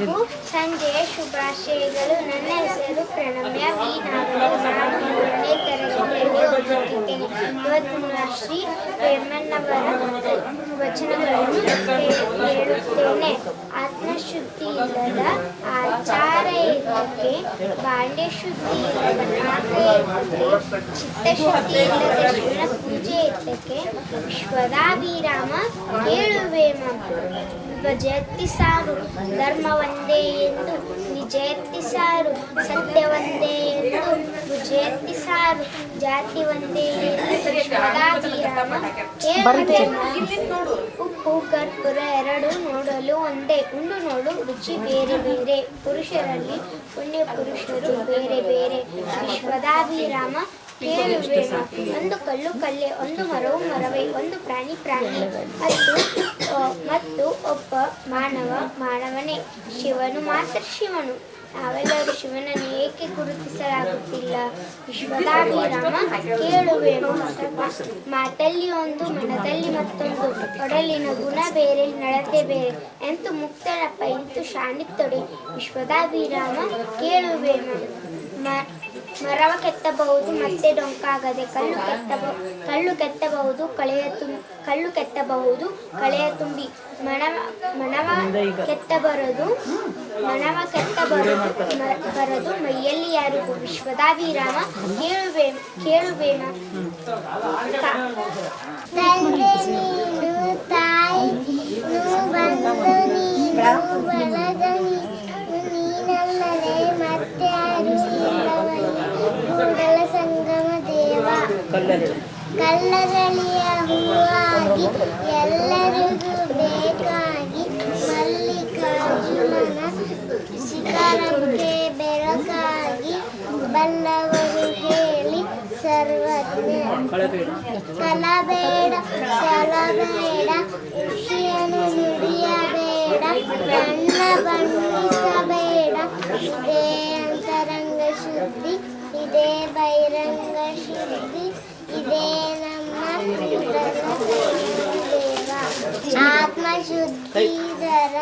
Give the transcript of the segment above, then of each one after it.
ಎಲ್ಲರಿಗೂ ಸಂಜೆಯ ಶುಭಾಶಯಗಳು. ನನ್ನ ಹೆಸರು ಪ್ರಣಮ್ಯ. ವಿ ನಾಗರಾಜ್ ನಾನು ಮೂರನೇ ತರಗತಿಯಲ್ಲಿ ಓದುತ್ತಿದ್ದೇನೆ ಇವತ್ತು ಶ್ರೀ ವೇಮನ್ನವರ ವಚನಗಳನ್ನು ಹೇಳುತ್ತೇನೆ. ಆತ್ಮಶುದ್ಧಿ ಇಲ್ಲದ ಆಚಾರ ಏತಕ್ಕೆ ಬಾಂಡೆ ಶುದ್ಧಿ ಇಲ್ಲದ ಪಾಕ ಏತಕ್ಕೆ ಚಿತ್ತಶುದ್ಧಿ ಇಲ್ಲದ ಶಿವನ ಪೂಜೆ ಏತಕ್ಕೆ ಕೇಳುವೆ ಕೇಳುವೇಮ ಧ್ವಜಯತ್ತಿ ಸಾರು ಧರ್ಮ ಒಂದೇ ಎಂದು ನಿಜಯತ್ತಿ ಸಾರು ಸತ್ಯ ಒಂದೇ ಎಂದು ಭುಜಯತ್ತಿ ಸಾರು ಜಾತಿ ಒಂದೇ ಎಂದು ಉಪ್ಪು ಕರ್ಪೂರ ಎರಡು ನೋಡಲು ಒಂದೇ. ಉಂಡು ನೋಡು ರುಚಿ ಬೇರೆ ಬೇರೆ. ಪುರುಷರಲ್ಲಿ ಪುಣ್ಯ ಪುರುಷರು ಬೇರೆ. ಬೇರೆ ವಿಶ್ವದಾಭಿರಾಮ ಒಂದು ಕಲ್ಲು ಕಲ್ಲೆ, ಒಂದು ಮರವು ಮರವೇ, ಒಂದು ಪ್ರಾಣಿ ಪ್ರಾಣಿ. ಮತ್ತು ಮತ್ತು ಒಬ್ಬ ಮಾನವ ಮಾನವನೇ. ಶಿವನು ಮಾತ್ರ ಶಿವನು. ನಾವೆಲ್ಲರೂ ಶಿವನನ್ನು ಏಕೆ ಗುರುತಿಸಲಾಗುತ್ತಿಲ್ಲ? ವಿಶ್ವದಾಭಿರಾಮ ಕೇಳುವೆನು ಮಾತಲ್ಲಿ ಒಂದು, ಮನದಲ್ಲಿ ಮತ್ತೊಂದು. ಒಡಲಿನ ಗುಣ ಬೇರೆ ನಡತೆ ಬೇರೆ. ಎಂತು ಮುಕ್ತನಪ್ಪ ಇಂತು ಶಾಣಿತ್ತೊಡೆ ವಿಶ್ವದಾಭಿರಾಮ ಕೇಳುವೆನು ಮ- ಮರವ ಕೆತ್ತಬಹುದು ಮತ್ತೆ ಡೊಂಕಾಗದೆ ಕಲ್ಲು ಕೆತ್ತಬ ಕಲ್ಲು ಕೆತ್ತಬಹುದು ಕಳೆಯ ತುಂಬ ಕಲ್ಲು ಕೆತ್ತಬಹುದು ಕಳೆಯ ತುಂಬಿ ಮನವ ಮನವ ಕೆತ್ತಬರದು ಮನವ ಕೆತ್ತಬರದು ಬರದು ಮೈಯಲ್ಲಿ ಯಾರಿಗೂ ವಿಶ್ವದಾಭಿರಾಮ ಕೇಳುವೆ ಬಂದು ನೀನು ಬಲದ ನೀನಲ್ಲದೆ ಮತ್ತೆ ಯಾರು ಇಲ್ಲವಲ್ಲ ಕೂಡಲ ಸಂಗಮ ದೇವ ಕಲ್ಲರಳಿಯ ಹೂವಾಗಿ ಎಲ್ಲರಿಗೂ ಬೇಕಾಗಿ ಮಲ್ಲಿಕಾರ್ಜುನನ ಶಿಖರಕ್ಕೆ ಬೆಳಕಾಗಿ ಬಲ್ಲವರು ಹೇಳಿ ಸರ್ವಜ್ಞ. ಕಲಬೇಡ ಕಲಬೇಡ ಖುಷಿಯನ್ನು ನುಡಿಯಬೇಡ ಕಣ್ಣ ಬಣ್ಣಿಸಬೇಡ. ಇದೇ ಅಂತರಂಗ ಶುದ್ಧಿ ಇದೇ ಬಹಿರಂಗ ಶುದ್ಧಿ ಇದೇ ನಮ್ಮ ದೇವ ಆತ್ಮ ಶುದ್ಧಿದರ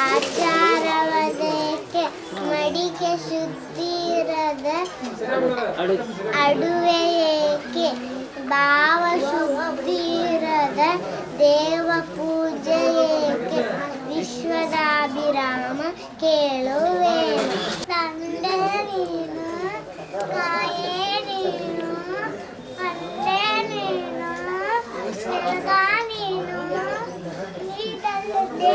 ಆಚಾರವದಕ್ಕೆ ಮಡಿಕೆ ಶುದ್ಧಿರದ ಅಡುವೆ ಏಕೆ? ಭಾವ ಶುದ್ಧಿರದ ದೇವ ಪೂಜೆ ಏಕೆ? ವಿಶ್ವದಾಭಿರಾಮ ಕೇಳುವೆ ತಂದೆ ನೀನು ತಾಯೇ ನೀನು ತಂದೆ ನೀನು ಜಗ ನೀನು ನೀಡಲ್ಲದೆ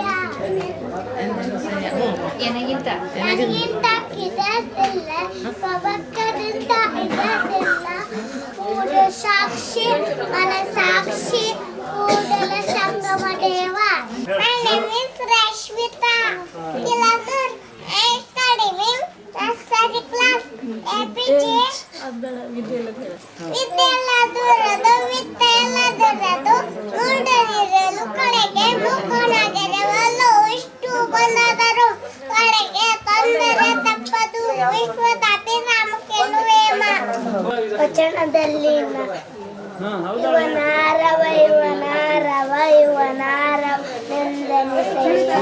ನನಗಿಂತ ಇದತ್ತಿಲ್ಲ ಪವಕ್ಕದಿಂದ ಇದತ್ತಿಲ್ಲ ಪೂರ ಸಾಕ್ಷಿ ಮನ ಸಾಕ್ಷಿ Kudala Sangama Deva My name is Rashmita Kiladur. I study in nursery class. APJ ವಿದ್ಯೆಲ್ಲದುರದು ವಿದ್ಯೆಲ್ಲದುರದು ಮೂಡದಿರಲು ವಚನದಲ್ಲಿನ ಇವನಾರವ ಇವನಾರವ ಇವ ನಂದನಿಸಯ್ಯ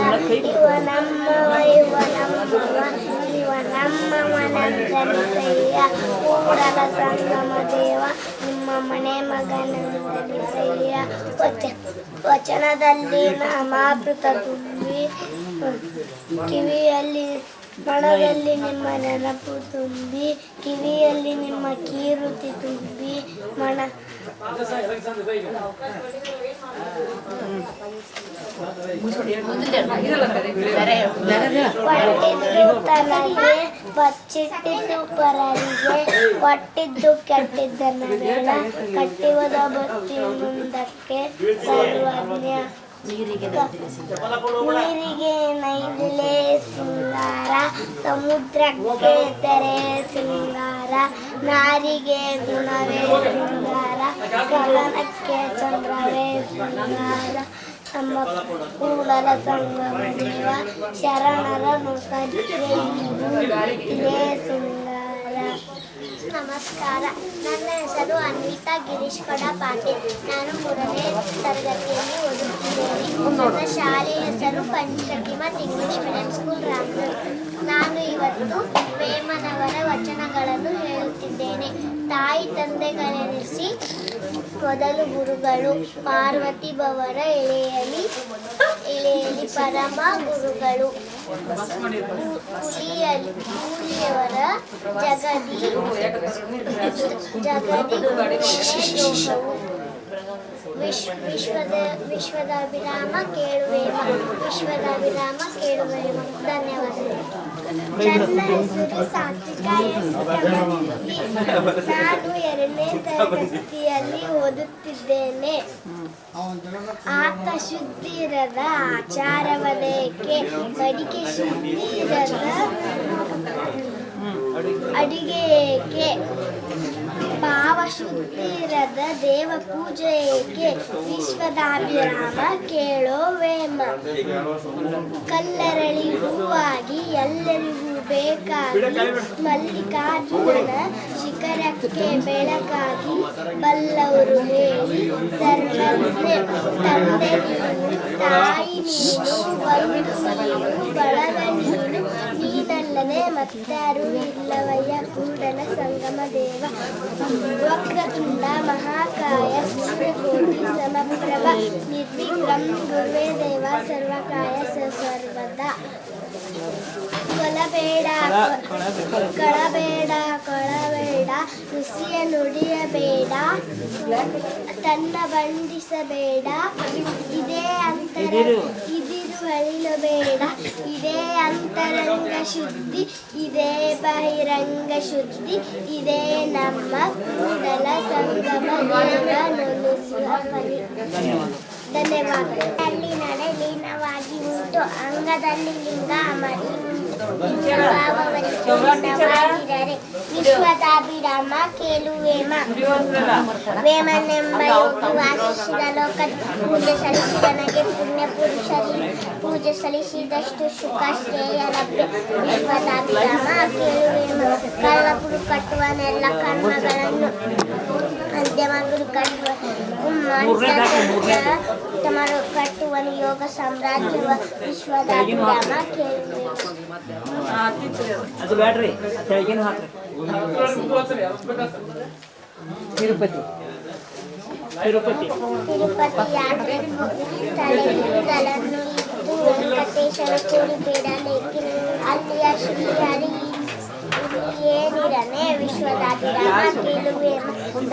ಇವನಮ್ಮವ ಇವನಮ್ಮವ ಇವ ನಂದನಿಸಯ್ಯ ಕೂಡಲ ಸಂಗಮ ದೇವ ನಿಮ್ಮ ಮನೆ ಮಗನಂದನಿಸಯ್ಯ ವಚ ವಚನದಲ್ಲಿ ಮಾತೃತ ತುಂಬಿ ಕಿವಿಯಲ್ಲಿ ಮನದಲ್ಲಿ ನಿಮ್ಮ ನೆನಪು ತುಂಬಿ, ಕಿವಿಯಲ್ಲಿ ನಿಮ್ಮ ಕೀರುತಿ ತುಂಬಿ, ಮಣ. ತನಗೆ ಬಚ್ಚಿಟ್ಟಿದ್ದು ಪರರಿಗೆ ಒಟ್ಟಿದ್ದು ಕೆಟ್ಟಿದ್ದನ್ನೆಲ್ಲ ಕಟ್ಟಿವದ ಬತ್ತಿ ಮುಂದಕ್ಕೆ ಸರ್ವಜ್ಞ ನೀರಿಗೆ ನೈದಿಲೆ ಸುಂದರ ಸಿಂಗಾರ ಸಮುದ್ರಕ್ಕೆ ತೆರೆ ಸಿಂಗಾರ ನಾರಿಗೆ ಗುಣವೇ ಸುಂದರ ಗಗನಕ್ಕೆ ಚಂದ್ರವೇ ಸುಂದರ ನಮ್ಮ ಕೂಡಲ ಸಂಗಮ ಶರಣರ ಶರಣರನು ಸುಂದರ ನಮಸ್ಕಾರ. ನನ್ನ ಹೆಸರು ಅನ್ವಿತಾ ಗಿರೀಶ್ ಕಡ ಪಾಟೀಲ್. ನಾನು ಮೂರನೇ ನನ್ನ ಶಾಲೆಯ ಹೆಸರು Panchakimath English medium school Ramanagara. ನಾನು ಇವತ್ತು ವೇಮನವರ ವಚನಗಳನ್ನು ಹೇಳುತ್ತಿದ್ದೇನೆ. ತಾಯಿ ತಂದೆಗಳೆನಿಸಿ ಮೊದಲು ಗುರುಗಳು, ಪಾರ್ವತಿ ಬವರ ಎಳೆಯಲಿ ಎಳೆಯಲಿ ಪರಮ ಗುರುಗಳು. ಕೂಲಿಯವರ ಜಗದಿ ಜಗದಿ ವಿಶ್ವ ವಿಶ್ವದ ವಿಶ್ವದ ವಿರಾಮ ಕೇಳುವೇಮ ವಿಶ್ವದ ವಿರಾಮ ಎಸ್ ನಾನು ಎರಡನೇ ತರಗತಿಯಲ್ಲಿ ಓದುತ್ತಿದ್ದೇನೆ. ಆತ ಶುದ್ಧಿರದ ಆಚಾರವದೇಕೆ ಮಡಿಕೆ ಶುದ್ಧಿರದ ಅಡಿಗೆ ಏಕೆ? ಭಾವ ಶುದ್ಧಿರದ ದೇವ ಪೂಜೆಗೆ ವಿಶ್ವದಾಭಿರಾಮ ಕೇಳೋ ವೇಮ. ಕಲ್ಲರಳಿ ಹೂವಾಗಿ ಎಲ್ಲರಿಗೂ ಬೇಕಾಗಿ ಮಲ್ಲಿಕಾರ್ಜುನ ಶಿಖರಕ್ಕೆ ಬೆಳಕಾಗಿ ಬಲ್ಲವರು ಹೇಳಿ ಸರ್ವಜ್ಞೆ ತಂದೆ ತಾಯಿ ನೀನು ಬಳಗ ಮತ್ತಾರು ಇಲ್ಲವಯ್ಯ ಕೂಡಲ ಸಂಗಮ ದೇವ. ವಕ್ರತುಂಡ ಮಹಾಕಾಯ ಸೂರ್ಯಕೋಟಿ ಸಮಪ್ರಭ ನಿರ್ವಿಘ್ನಂ ಗುರುವೇ ದೇವ ಸರ್ವಕಾಯ ಸರ್ವದ ಸರ್ವದಾ ಕೊಲಬೇಡ ಕಳಬೇಡ ಕೊಳಬೇಡ ನುಸಿಯ ನುಡಿಯಬೇಡ ತನ್ನ ಬಂಧಿಸಬೇಡ. ಇದೇ ಅಂತರ ಇದಿರು ಬೇಡ ಇದೇ ಅಂತರಂಗ ಶುದ್ಧಿ, ಇದೇ ಬಹಿರಂಗ ಶುದ್ಧಿ, ಇದೇ ನಮ್ಮ ಕೂಡಲ ಸಂಗಮ ದೇವ ನೊಲಿಸುವ ಪರಿ ಧನ್ಯವಾದಗಳು ಅಲ್ಲಿ ನಡೆ ಲೀನವಾಗಿ ಉಂಟು ಅಂಗದಲ್ಲಿ ಲಿಂಗ ಮರಿ ಉಂಟು ಭಾವವರಿಸಿದರೆ ವಿಶ್ವದಾಭಿರಾಮ ಕೇಳುವೇಮ ವೇಮನೆಂಬ ಯೋಗಿ ವಾಸಿಸಿದ ಲೋಕ ಪೂಜೆ ಸಲ್ಲಿಸಿದನಗೆ ಪುಣ್ಯ ಪುರುಷರಿ ಪೂಜೆ ಸಲ್ಲಿಸಿದಷ್ಟು ಸುಖ ಶ್ರೇಯ ಲಭ್ಯ ವಿಶ್ವದಾಭಿರಾಮ ಕೇಳುವೇಮ ಕಳ್ಳಪುರು ಕಟ್ಟುವನೆಲ್ಲ ಕರ್ಮಗಳನ್ನು ಅಂತ್ಯಮಗಳು ಕಟ್ಟುವ ತಮರು ಕಟ್ಟುವನು ಯೋಗ ಸಾಮ್ರಾಜ್ಯವ ವಿಶ್ವದ ಅಭಿರಾಮ ಕೇಳುವೆ ಅದು ಬ್ಯಾಡ್ರಿ ಕೆಳಗೇನು ಹಾಕ್ರಿ ತಿರುಪತಿ ತಿರುಪತಿ ಏನಿರನೆ ವಿಶ್ವದಾಭಿರಾಮ ಕೇಳುವೆ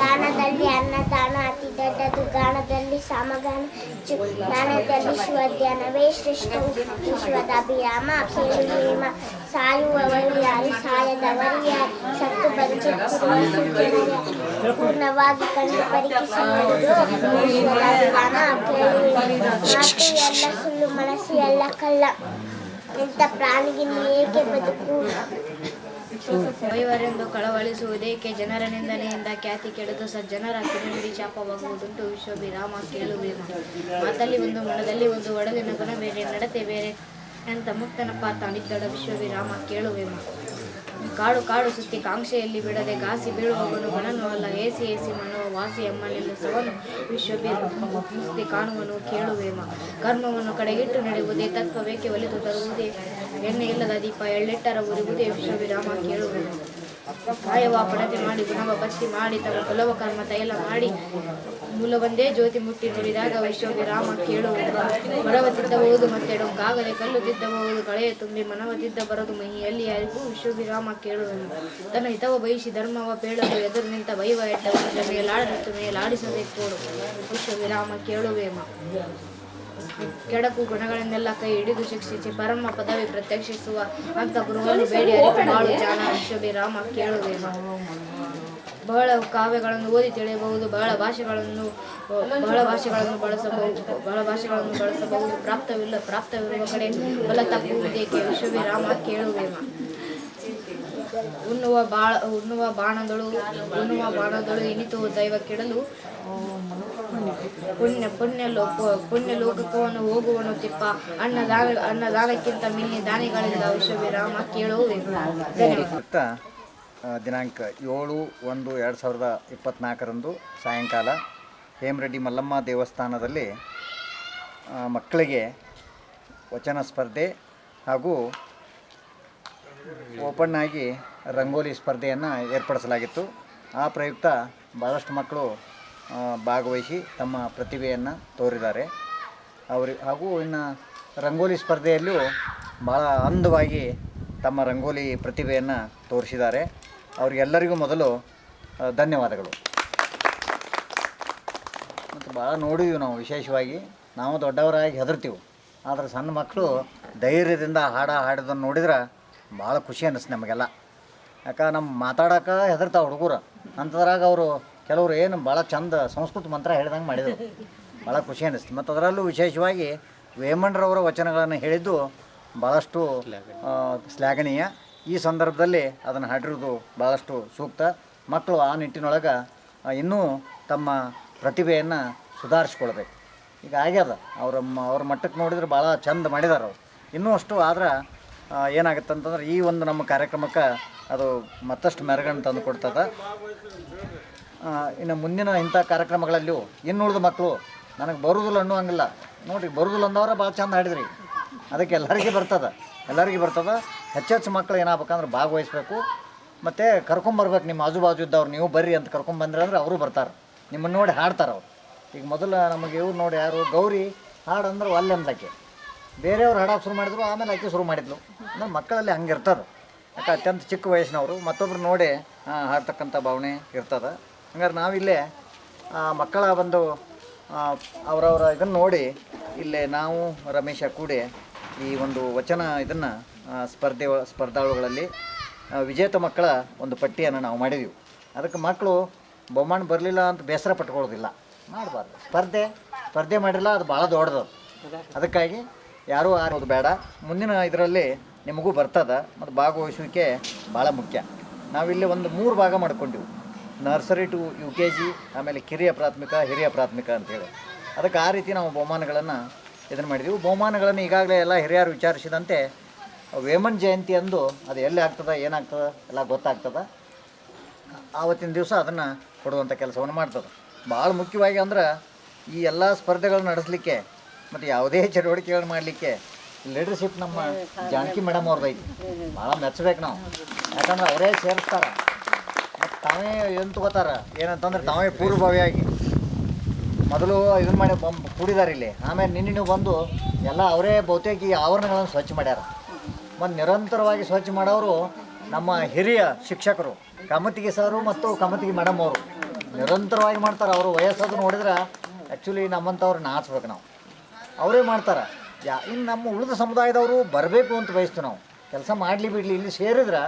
ದಾನದಲ್ಲಿ ಅನ್ನದಾನ ಅತಿ ದೊಡ್ಡದು ಗಾನದಲ್ಲಿ ಸಮಗಾನ ಜ್ಞಾನದಲ್ಲಿ ಶಿವಧ್ಯಾನವೇ ಶ್ರೇಷ್ಠವು ವಿಶ್ವದಾಭಿರಾಮ, ಕೇಳುವೇಮ ಸಾಯುವವರು ಯಾರು ಸಾಯದವರು ಯಾರು ಸತ್ತು ಬದುಕುತ್ತಿರುವ? ಪೂರ್ಣವಾಗಿ ಕಂಡು ಪರೀಕ್ಷಿಸುವುದು ವಿಶ್ವದಾಭಿರಾಮ ಸುಳ್ಳು ಮನಸ್ಸು, ಎಲ್ಲ ಕಲ್ಲ ಇಂಥ ಪ್ರಾಣಿಗೆ ಏಕೆ ಬದುಕು ವೈವರೆಂದು ಕಳವಳಿಸುವುದೇಕೆ ಜನರ ನಿಂದನೆಯಿಂದ ಖ್ಯಾತಿ ಕೆಡದು ಸಜ್ಜನರ ಕಿರುನುಡಿ ಶಾಪವಾಗುವುದುಂಟು ವಿಶ್ವಭಿರಾಮ ಕೇಳುವೇಮ ಮಾತಲ್ಲಿ ಒಂದು ಮನದಲ್ಲಿ ಒಂದು ಒಡಲಿನ ಗುಣ ಬೇರೆ, ನಡತೆ ಬೇರೆ. ಅಂತ ಮುಕ್ತನ ಪಾತ್ರ ನಿತ್ಯಾಡ ವಿಶ್ವವಿರಾಮ ಕೇಳುವೇಮ ಕಾಡು ಕಾಡು ಸುತ್ತಿ ಕಾಂಕ್ಷೆಯಲ್ಲಿ ಬಿಡದೆ ಗಾಸಿ ಬೀಳುವವನು ಮನನು ಅಲ್ಲ. ಏಸಿ ಏಸಿ ಮನೋ ವಾಸಿ ಎಮ್ಮನಿಲ್ಲ ಸವನು ವಿಶ್ವಭಿರಾಮ ಕಾಣುವನು ಕೇಳುವೇಮ ಕರ್ಮವನ್ನು ಕಡೆಗಿಟ್ಟು ನಡೆಯುವುದೇ ತತ್ವವೇಕೆ ಒಲಿದು ತರುವುದೇ ಎಣ್ಣೆ ಇಲ್ಲದ ದೀಪ ಎಳ್ಳೆಟ್ಟರ ಉರಿವುದೇ ವಿಶ್ವವಿರಾಮ ಕೇಳುವುದು. ಕಾಯವ ಪಡತೆ ಮಾಡಿ, ಗುಣವ ಭಕ್ತಿ ಮಾಡಿ, ತಮ್ಮ ಕುಲವ ಕರ್ಮ ತೈಲ ಮಾಡಿ. ಮೂಲವೊಂದೇ ಜ್ಯೋತಿ ಮುಟ್ಟಿ ನುಡಿದಾಗ ವಿಶ್ವವಿರಾಮ ವಿರಾಮ ಮರವ ತಿದ್ದಬಹುದು ಮತ್ತೆ ಡೊಂಕಾಗದೆ ಕಲ್ಲು ತಿದ್ದಬಹುದು ಕಳೆಯ ತುಂಬಿ ಮನವ ತಿದ್ದ ಬರದು ಮಹಿಯಲ್ಲಿ ಯಾರಿಗೂ ವಿಶ್ವವಿರಾಮ ಕೇಳುವುದು. ತನ್ನ ಹಿತವ ಬಯಸಿ ಧರ್ಮವ ಪೇಳಲು ಎದುರು ನಿಂತ ಬೈವ ಎಡ್ಡ ಮೇಲಾಡನಿತ್ತು ಮೇಲಾಡಿಸಬೇಕು. ವಿಶ್ವವಿರಾಮ ಕೇಳುವೇಮ. ಕೆಡಕು ಗುಣಗಳನ್ನೆಲ್ಲ ಕೈ ಹಿಡಿದು ಶಿಕ್ಷಿಸಿ ಪರಮ ಪದವಿ ಪ್ರತ್ಯಕ್ಷಿಸುವ ಅಂತ ಗುರುವನ್ನು ಬೇಡಿ ಬಾಳು ಜಾಣ ವಿಶ್ವಭಿರಾಮ ಕೇಳುವೇಮ ಬಹಳ ಕಾವ್ಯಗಳನ್ನು ಓದಿ ತಿಳಿಯಬಹುದು, ಬಹಳ ಭಾಷೆಗಳನ್ನು ಬಹಳ ಭಾಷೆಗಳನ್ನು ಬಳಸಬಹುದು, ಬಹಳ ಭಾಷೆಗಳನ್ನು ಬಳಸಬಹುದು. ಪ್ರಾಪ್ತವಿಲ್ಲ, ಪ್ರಾಪ್ತವಿರುವ ಕಡೆ ಬಲ ತಪ್ಪುವುದೇಕೆ ವಿಶ್ವವಿರಾಮ ಕೇಳುವೇಮ ಉಣ್ಣುವ ಬಾಳ, ಉಣ್ಣುವ ಬಾಣದಳು ಉಣ್ಣುವ ಬಾಣದಳು ಇನಿತು ದೈವ ಕೆಡಲು ಪುಣ್ಯ ಪುಣ್ಯ ಲೋಕ, ಪುಣ್ಯ ಲೋಕವನ್ನು ಹೋಗುವನು ತಿಪ್ಪ. ಅನ್ನದಾನ, ಅನ್ನದಾನಕ್ಕಿಂತ ಮಿನ್ನಿ ದಾನಿಗಳಿಂದ ವಿಶ್ವವಿರಾಮ ಕೇಳುವುದು ದಿನಾಂಕ ಏಳು ಒಂದು ಎರಡು ಸಾವಿರದ ಇಪ್ಪತ್ತ್ನಾಲ್ಕರಂದು ಸಾಯಂಕಾಲ ಹೇಮರೆಡ್ಡಿ ಮಲ್ಲಮ್ಮ ದೇವಸ್ಥಾನದಲ್ಲಿ ಮಕ್ಕಳಿಗೆ ವಚನ ಸ್ಪರ್ಧೆ ಹಾಗೂ ಓಪನ್ ಆಗಿ ರಂಗೋಲಿ ಸ್ಪರ್ಧೆಯನ್ನು ಏರ್ಪಡಿಸಲಾಗಿತ್ತು. ಆ ಪ್ರಯುಕ್ತ ಭಾಳಷ್ಟು ಮಕ್ಕಳು ಭಾಗವಹಿಸಿ ತಮ್ಮ ಪ್ರತಿಭೆಯನ್ನು ತೋರಿದ್ದಾರೆ. ಅವರು, ಹಾಗೂ ಇನ್ನು ರಂಗೋಲಿ ಸ್ಪರ್ಧೆಯಲ್ಲೂ ಭಾಳ ಅಂದವಾಗಿ ತಮ್ಮ ರಂಗೋಲಿ ಪ್ರತಿಭೆಯನ್ನು ತೋರಿಸಿದ್ದಾರೆ. ಅವರಿಗೆಲ್ಲರಿಗೂ ಮೊದಲು ಧನ್ಯವಾದಗಳು. ಮತ್ತು ಭಾಳ ನೋಡಿದೀವಿ ನಾವು ವಿಶೇಷವಾಗಿ. ನಾವು ದೊಡ್ಡವರಾಗಿ ಹೆದರ್ತೀವಿ. ಆದರೆ ಸಣ್ಣ ಮಕ್ಕಳು ಧೈರ್ಯದಿಂದ ಹಾಡ ಹಾಡೋದನ್ನು ನೋಡಿದ್ರೆ ಭಾಳ ಖುಷಿ ಅನ್ನಿಸ್ತು ನಮಗೆಲ್ಲ. ಯಾಕೆ ನಮ್ಮ ಮಾತಾಡೋಕೆ ಹೆದರ್ತಾವೆ ಹುಡುಗರು. ಅಂಥದ್ರಾಗ ಅವರು ಕೆಲವರು ಏನು ಭಾಳ ಚಂದ ಸಂಸ್ಕೃತ ಮಂತ್ರ ಹೇಳ್ದಂಗೆ ಮಾಡಿದರು. ಭಾಳ ಖುಷಿ ಅನ್ನಿಸ್ತು ಮತ್ತು ಅದರಲ್ಲೂ ವಿಶೇಷವಾಗಿ ವೇಮಣ್ಣರವರ ವಚನಗಳನ್ನು ಹೇಳಿದ್ದು ಭಾಳಷ್ಟು ಶ್ಲಾಘನೀಯ. ಈ ಸಂದರ್ಭದಲ್ಲಿ ಅದನ್ನು ಹಾಡಿರೋದು ಭಾಳಷ್ಟು ಸೂಕ್ತ. ಮಕ್ಕಳು ಆ ನಿಟ್ಟಿನೊಳಗೆ ಇನ್ನೂ ತಮ್ಮ ಪ್ರತಿಭೆಯನ್ನು ಸುಧಾರಿಸ್ಕೊಳ್ಬೇಕು. ಈಗ ಆಗ್ಯದ ಅವ್ರ ಅವ್ರ ಮಟ್ಟಕ್ಕೆ ನೋಡಿದ್ರೆ ಭಾಳ ಚಂದ ಮಾಡಿದಾರೆ ಅವರು. ಇನ್ನೂ ಅಷ್ಟು ಆದ್ರೆ ಏನಾಗುತ್ತೆ ಅಂತಂದ್ರೆ ಈ ಒಂದು ನಮ್ಮ ಕಾರ್ಯಕ್ರಮಕ್ಕೆ ಅದು ಮತ್ತಷ್ಟು ಮೆರಗನ್ನು ತಂದು ಕೊಡ್ತದೆ. ಇನ್ನು ಮುಂದಿನ ಇಂಥ ಕಾರ್ಯಕ್ರಮಗಳಲ್ಲಿಯೂ ಇನ್ನು ಉಳಿದ ಮಕ್ಕಳು ನನಗೆ ಬರುದಿಲ್ಲ ಅನ್ನುವಂಗಿಲ್ಲ. ನೋಡಿರಿ ಬರುದಿಲ್ಲ ಅಂದವ್ರೆ ಭಾಳ ಚಂದ ಹಾಡಿದ್ರಿ. ಅದಕ್ಕೆ ಎಲ್ಲರಿಗೆ ಬರ್ತದೆ. ಎಲ್ಲರಿಗೆ ಬರ್ತದೆ. ಹೆಚ್ಚೆಚ್ಚು ಮಕ್ಕಳು ಏನಾಗಬೇಕಂದ್ರೆ ಭಾಗವಹಿಸ್ಬೇಕು. ಮತ್ತು ಕರ್ಕೊಂಬರ್ಬೇಕು ನಿಮ್ಮ ಆಜು ಬಾಜು ಇದ್ದವ್ರು. ನೀವು ಬರ್ರಿ ಅಂತ ಕರ್ಕೊಂಬಂದ್ರಿ ಅಂದ್ರೆ ಅವರು ಬರ್ತಾರೆ. ನಿಮ್ಮನ್ನು ನೋಡಿ ಹಾಡ್ತಾರೆ ಅವ್ರು. ಈಗ ಮೊದಲು ನಮಗೆ ಇವ್ರು ನೋಡಿ ಯಾರು? ಗೌರಿ ಹಾಡು ಅಂದ್ರೆ ಒಲ್ಲೆ ಅಂದ್ಲಕ್ಕೆ ಬೇರೆಯವ್ರು ಹಾಡಕ್ಕೆ ಶುರು ಮಾಡಿದ್ರು, ಆಮೇಲೆ ಆಕೆ ಶುರು ಮಾಡಿದ್ಲು. ಅಂದ್ರೆ ಮಕ್ಕಳಲ್ಲಿ ಹಂಗೆ ಇರ್ತದೆ. ಯಾಕೆ, ಅತ್ಯಂತ ಚಿಕ್ಕ ವಯಸ್ಸಿನವರು. ಮತ್ತೊಬ್ರು ನೋಡಿ ಹಾಡ್ತಕ್ಕಂಥ ಭಾವನೆ ಇರ್ತದೆ. ಹಂಗಾರೆ ನಾವಿಲ್ಲೇ ಮಕ್ಕಳ ಒಂದು ಅವರವರ ಇದನ್ನು ನೋಡಿ ಇಲ್ಲೇ ನಾವು, ರಮೇಶ ಕೂಡಿ, ಈ ಒಂದು ವಚನ ಇದನ್ನು ಸ್ಪರ್ಧೆ ಸ್ಪರ್ಧಾಳುಗಳಲ್ಲಿ ವಿಜೇತ ಮಕ್ಕಳ ಒಂದು ಪಟ್ಟಿಯನ್ನು ನಾವು ಮಾಡಿದೀವಿ. ಅದಕ್ಕೆ ಮಕ್ಕಳು ಬಹುಮಾನ ಬರಲಿಲ್ಲ ಅಂತ ಬೇಸರ ಪಟ್ಕೊಳ್ಳೋದಿಲ್ಲ. ಮಾಡಬಾರ್ದು. ಸ್ಪರ್ಧೆ ಸ್ಪರ್ಧೆ ಮಾಡಿಲ್ಲ ಅದು ಭಾಳ ದೊಡ್ಡದು. ಅದಕ್ಕಾಗಿ ಯಾರೂ ಆರೋದು ಬೇಡ. ಮುಂದಿನ ಇದರಲ್ಲಿ ನಿಮಗೂ ಬರ್ತದೆ, ಮತ್ತು ಭಾಗವಹಿಸುವಿಕೆ ಭಾಳ ಮುಖ್ಯ. ನಾವಿಲ್ಲಿ ಒಂದು ಮೂರು ಭಾಗ ಮಾಡ್ಕೊಂಡಿವಿ. Nursery to U K G ಆಮೇಲೆ ಕಿರಿಯ ಪ್ರಾಥಮಿಕ, ಹಿರಿಯ ಪ್ರಾಥಮಿಕ ಅಂತೇಳಿ ಅದಕ್ಕೆ ಆ ರೀತಿ ನಾವು ಬಹುಮಾನಗಳನ್ನು ಇದನ್ನು ಮಾಡಿದ್ದೀವಿ ಬಹುಮಾನಗಳನ್ನು ಈಗಾಗಲೇ ಎಲ್ಲ ಹಿರಿಯರು ವಿಚಾರಿಸಿದಂತೆ ವೇಮನ್ ಜಯಂತಿ ಅಂದು ಅದು ಎಲ್ಲಿ ಆಗ್ತದೆ, ಏನಾಗ್ತದೆ, ಎಲ್ಲ ಗೊತ್ತಾಗ್ತದೆ. ಆವತ್ತಿನ ದಿವಸ ಅದನ್ನು ಕೊಡುವಂಥ ಕೆಲಸವನ್ನು ಮಾಡ್ತದೆ. ಭಾಳ ಮುಖ್ಯವಾಗಿ ಅಂದ್ರೆ ಈ ಎಲ್ಲ ಸ್ಪರ್ಧೆಗಳನ್ನ ನಡೆಸಲಿಕ್ಕೆ ಮತ್ತು ಯಾವುದೇ ಚಟುವಟಿಕೆಗಳು ಮಾಡಲಿಕ್ಕೆ ಲೀಡರ್ಶಿಪ್ ನಮ್ಮ ಜಾನಕಿ ಮೇಡಮ್ ಅವ್ರದ್ದು ಐತಿ ಭಾಳ ಮೆಚ್ಚಬೇಕು ನಾವು. ಯಾಕಂದ್ರೆ ಅವರೇ ಸೇರಿಸ್ತಾರೆ. ತಾವೇ ಏನು ತಗೋತಾರ ಏನಂತಂದ್ರೆ ತಾವೇ ಪೂರ್ವಭಾವಿಯಾಗಿ. ಮೊದಲು ಇದನ್ನ ಮಾಡಿ ಕೂಡಿದಾರೆ ಇಲ್ಲಿ. ಆಮೇಲೆ ನಿನ್ನೆ ನೀವು ಬಂದು ಎಲ್ಲ ಅವರೇ ಬಹುತೇಕ ಈ ಆವರಣಗಳನ್ನು ಸ್ವಚ್ಛ ಮಾಡ್ಯಾರ. ಮತ್ತು ನಿರಂತರವಾಗಿ ಸ್ವಚ್ಛ ಮಾಡೋರು ನಮ್ಮ ಹಿರಿಯ ಶಿಕ್ಷಕರು, ಕಮತಿಗೆ ಸರು ಮತ್ತು ಕಮತಿಗೆ ಮೇಡಮ್ ಅವರು. ನಿರಂತರವಾಗಿ ಮಾಡ್ತಾರೆ. ಅವರು ವಯಸ್ಸಾದ್ರು ನೋಡಿದ್ರೆ ಆ್ಯಕ್ಚುಲಿ ನಮ್ಮಂಥವ್ರು ನಾಚ್ಬೇಕು ನಾವು. ಅವರೇ ಮಾಡ್ತಾರೆ. ಯಾ ಇನ್ನು ನಮ್ಮ ಉಳಿದ ಸಮುದಾಯದವರು ಬರಬೇಕು ಅಂತ ಬಯಸ್ತೀವಿ ನಾವು. ಕೆಲಸ ಮಾಡಲಿ ಬಿಡಲಿ. ಇಲ್ಲಿ ಸೇರಿದ್ರೆ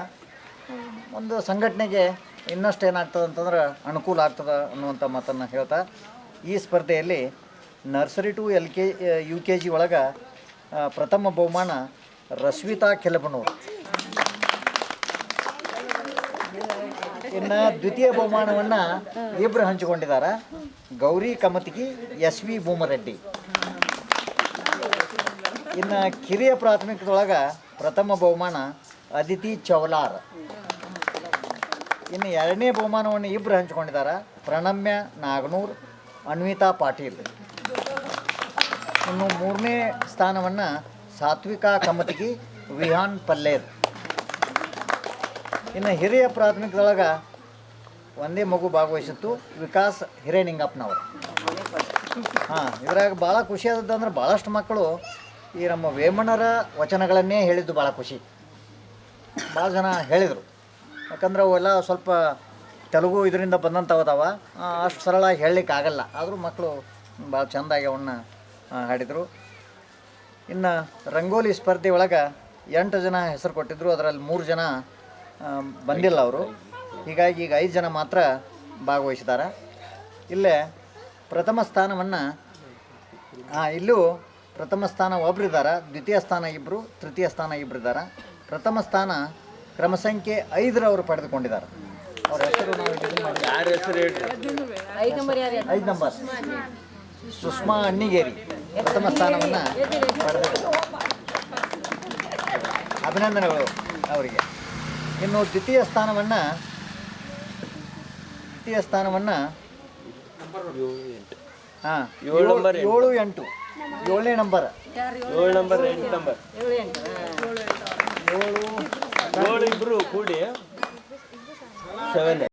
ಒಂದು ಸಂಘಟನೆಗೆ ಇನ್ನಷ್ಟು ಏನಾಗ್ತದೆ ಅಂತಂದ್ರೆ ಅನುಕೂಲ ಆಗ್ತದೆ ಅನ್ನುವಂಥ ಮಾತನ್ನು ಹೇಳ್ತಾ, ಈ ಸ್ಪರ್ಧೆಯಲ್ಲಿ nursery to L K U K G ಒಳಗೆ ಪ್ರಥಮ ಬಹುಮಾನ ರಶ್ಮಿತಾ ಕೆಲಬನೂರು. ಇನ್ನು ದ್ವಿತೀಯ ಬಹುಮಾನವನ್ನು ಇಬ್ಬರು ಹಂಚಿಕೊಂಡಿದ್ದಾರೆ. Gauri Kamatigi S V Bhoomareddy. ಇನ್ನು ಕಿರಿಯ ಪ್ರಾಥಮಿಕದೊಳಗೆ ಪ್ರಥಮ ಬಹುಮಾನ ಅದಿತಿ ಚೌಲಾರ್. ಇನ್ನು ಎರಡನೇ ಬಹುಮಾನವನ್ನು ಇಬ್ಬರು ಹಂಚಿಕೊಂಡಿದ್ದಾರೆ. ಪ್ರಣಮ್ಯ, ನಾಗನೂರ್, ಅನ್ವಿತಾ ಪಾಟೀಲ್. ಇನ್ನು ಮೂರನೇ ಸ್ಥಾನವನ್ನು ಸಾತ್ವಿಕಾ ಕಮತಿಗಿ ವಿಹಾನ್ ಪಲ್ಲೇರ್. ಇನ್ನು ಹಿರಿಯ ಪ್ರಾಥಮಿಕದೊಳಗೆ ಒಂದೇ ಮಗು ಭಾಗವಹಿಸಿತ್ತು ವಿಕಾಸ್ ಹಿರೇನಿಂಗಪ್ಪನವರು. ಹಾಂ, ಇದ್ರಾಗ ಭಾಳ ಖುಷಿ ಆದದ್ದು ಅಂದ್ರೆ ಭಾಳಷ್ಟು ಮಕ್ಕಳು ಈ ನಮ್ಮ ವೇಮಣ್ಣರ ವಚನಗಳನ್ನೇ ಹೇಳಿದ್ದು ಭಾಳ ಖುಷಿ. ಭಾಳ ಜನ ಹೇಳಿದರು. ಯಾಕಂದ್ರೆ ಅವೆಲ್ಲ ಸ್ವಲ್ಪ ತೆಲುಗು ಇದರಿಂದ ಬಂದಂಥವು ಅದಾವ. ಅಷ್ಟು ಸರಳಾಗಿ ಹೇಳಲಿಕ್ಕೆ ಆಗಲ್ಲ. ಆದರೂ ಮಕ್ಕಳು ಭಾಳ ಚೆಂದಾಗಿ ಅವನ್ನ ಹಾಡಿದರು. ಇನ್ನು ರಂಗೋಲಿ ಸ್ಪರ್ಧೆ ಒಳಗೆ ಎಂಟು ಜನ ಹೆಸರು ಕೊಟ್ಟಿದ್ದರು ಅದರಲ್ಲಿ ಮೂರು ಜನ ಬಂದಿಲ್ಲ ಅವರು. ಹೀಗಾಗಿ ಈಗ ಐದು ಜನ ಮಾತ್ರ ಭಾಗವಹಿಸಿದ್ದಾರೆ. ಇಲ್ಲೇ ಪ್ರಥಮ ಸ್ಥಾನವನ್ನು ಇಲ್ಲೂ ಪ್ರಥಮ ಸ್ಥಾನ ಒಬ್ಬರಿದ್ದಾರೆ ದ್ವಿತೀಯ ಸ್ಥಾನ ಇಬ್ಬರು ತೃತೀಯ ಸ್ಥಾನ ಇಬ್ಬರಿದ್ದಾರೆ ಪ್ರಥಮ ಸ್ಥಾನ ಕ್ರಮ ಸಂಖ್ಯೆ ಐದರ ಅವರು ಪಡೆದುಕೊಂಡಿದ್ದಾರೆ. ಅವ್ರ ಹೆಸರು ನಾವು ಐದು ನಂಬರ್ ಸುಷ್ಮಾ ಅಣ್ಣಿಗೇರಿ ಪ್ರಥಮ ಸ್ಥಾನವನ್ನು ಪಡೆದಿದ್ದಾರೆ. ಅಭಿನಂದನೆಗಳು ಅವರಿಗೆ. ಇನ್ನು ದ್ವಿತೀಯ ಸ್ಥಾನವನ್ನು ದ್ವಿತೀಯ ಸ್ಥಾನವನ್ನು ಹಾಂ ಏಳು. ಏಳು ಎಂಟು. ಏಳನೇ ನಂಬರ್. ಏಳು ನಂಬರ್ ಎಂಟು ನಂಬರ್. ಏಳು ಇಬ್ರು ಕೂಡಿ ಸೆವೆನ್